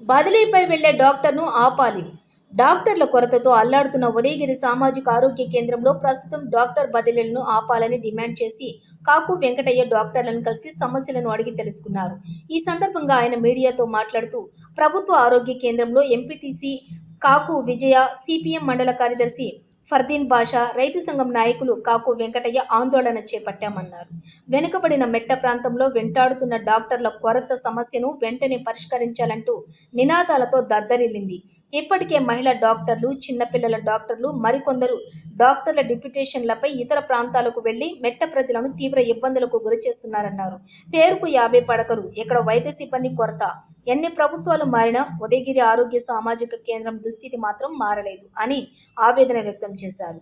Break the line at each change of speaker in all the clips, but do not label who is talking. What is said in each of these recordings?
బదిలీపై వెళ్ళే డాక్టర్ను ఆపాలి. డాక్టర్ల కొరతతో అల్లాడుతున్న ఉదయగిరి సామాజిక ఆరోగ్య కేంద్రంలో ప్రస్తుతం డాక్టర్ బదిలీలను ఆపాలని డిమాండ్ చేసి కాకు వెంకటయ్య డాక్టర్లను కలిసి సమస్యలను అడిగి తెలుసుకున్నారు. ఈ సందర్భంగా ఆయన మీడియాతో మాట్లాడుతూ ప్రభుత్వ ఆరోగ్య కేంద్రంలో ఎంపీటీసీ కాకు విజయ సిపిఎం మండల కార్యదర్శి ఫర్దీన్ బాషా రైతు సంఘం నాయకులు కాకు వెంకటయ్య ఆందోళన చేపట్టామన్నారు. వెనుకబడిన మెట్ట ప్రాంతంలో వెంటాడుతున్న డాక్టర్ల కొరత సమస్యను వెంటనే పరిష్కరించాలంటూ నినాదాలతో దద్దరిల్లింది. ఇప్పటికే మహిళా డాక్టర్లు చిన్నపిల్లల డాక్టర్లు మరికొందరు డాక్టర్ల డిప్యుటేషన్లపై ఇతర ప్రాంతాలకు వెళ్ళి మెట్ట ప్రజలను తీవ్ర ఇబ్బందులకు గురిచేస్తున్నారన్నారు. పేరుకు యాభై పడకలు ఇక్కడ వైద్య సిబ్బంది కొరత? ఎన్ని ప్రభుత్వాలు మారినా ఉదయగిరి ఆరోగ్య సామాజిక కేంద్రం దుస్థితి మాత్రం మారలేదు అని ఆవేదన వ్యక్తం చేశారు.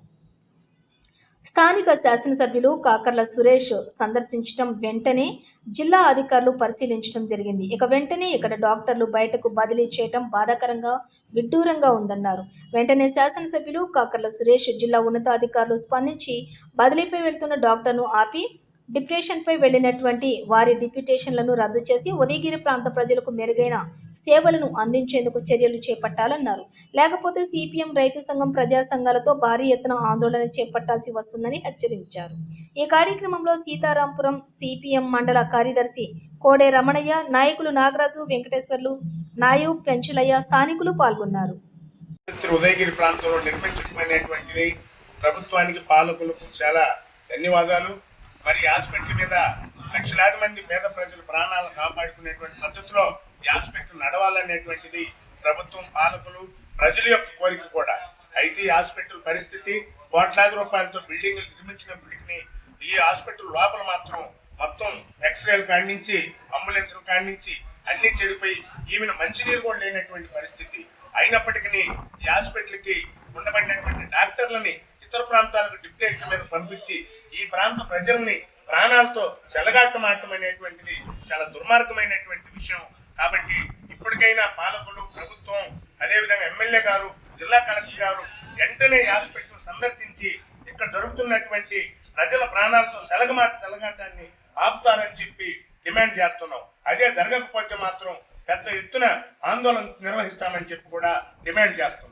స్థానిక శాసనసభ్యులు కాకర్ల సురేష్ సందర్శించడం వెంటనే జిల్లా అధికారులు పరిశీలించడం జరిగింది. ఇక వెంటనే ఇక్కడ డాక్టర్లు బయటకు బదిలీ చేయటం బాధాకరంగా విడ్డూరంగా ఉందన్నారు. వెంటనే శాసనసభ్యులు కాకర్ల సురేష్ జిల్లా ఉన్నతాధికారులు స్పందించి బదిలీపై వెళ్తున్న డాక్టర్ను ఆపి డిప్రెషన్పై వెళ్ళినటువంటి వారి డిప్యుటేషన్లను రద్దు చేసి ఉదయగిరి ప్రాంత ప్రజలకు మెరుగైన సేవలను అందించేందుకు చర్యలు చేపట్టాలన్నారు. లేకపోతే సిపిఎం రైతు సంఘం ప్రజా సంఘాలతో భారీ ఎత్తున ఆందోళన చేపట్టాల్సి వస్తుందని హెచ్చరించారు. ఈ కార్యక్రమంలో సీతారాంపురం సిపిఎం మండల కార్యదర్శి కోడే రమణయ్య నాయకులు నాగరాజు వెంకటేశ్వర్లు నాయు పెంచులయ్య స్థానికులు పాల్గొన్నారు.
ఉదయగిరి ప్రాంతంలో నిర్మించడమైనటువంటిది ప్రభుత్వానికి పాలకులకు చాలా ధన్యవాదాలు. మరి హాస్పిటల్ మీద లక్షలాది మంది పేద ప్రజల ప్రాణాలను కాపాడుకునేటువంటి పద్ధతిలో ఈ హాస్పిటల్ నడవాలనేటువంటిది ప్రభుత్వం పాలకులు ప్రజల యొక్క కోరిక కూడా. అయితే ఈ హాస్పిటల్ పరిస్థితి కోట్లాది రూపాయలతో బిల్డింగ్ నిర్మించినప్పటికీ ఈ హాస్పిటల్ లోపల మాత్రం మొత్తం ఎక్స్రేల కాడి నుంచి అంబులెన్స్ల నుంచి అన్ని చెడిపోయి ఈమెను మంచినీరు కూడా లేనటువంటి పరిస్థితి. అయినప్పటికీ ఈ హాస్పిటల్కి ఉండబడినటువంటి డాక్టర్లని ఇతర ప్రాంతాలకు డిప్యూటేషన్ మీద పంపించి ప్రాంత ప్రజల్ని ప్రాణాలతో చెలగాటమాటం అనేటువంటిది చాలా దుర్మార్గమైనటువంటి విషయం. కాబట్టి ఇప్పటికైనా పాలకులు ప్రభుత్వం అదేవిధంగా ఎమ్మెల్యే గారు జిల్లా కలెక్టర్ గారు వెంటనే హాస్పిటల్ సందర్శించి ఇక్కడ జరుగుతున్నటువంటి ప్రజల ప్రాణాలతో సెలగమాట సెలగాటాన్ని ఆపుతారని చెప్పి డిమాండ్ చేస్తున్నాం. అదే జరగకపోతే మాత్రం పెద్ద ఎత్తున ఆందోళన నిర్వహిస్తామని చెప్పి కూడా డిమాండ్ చేస్తున్నాం.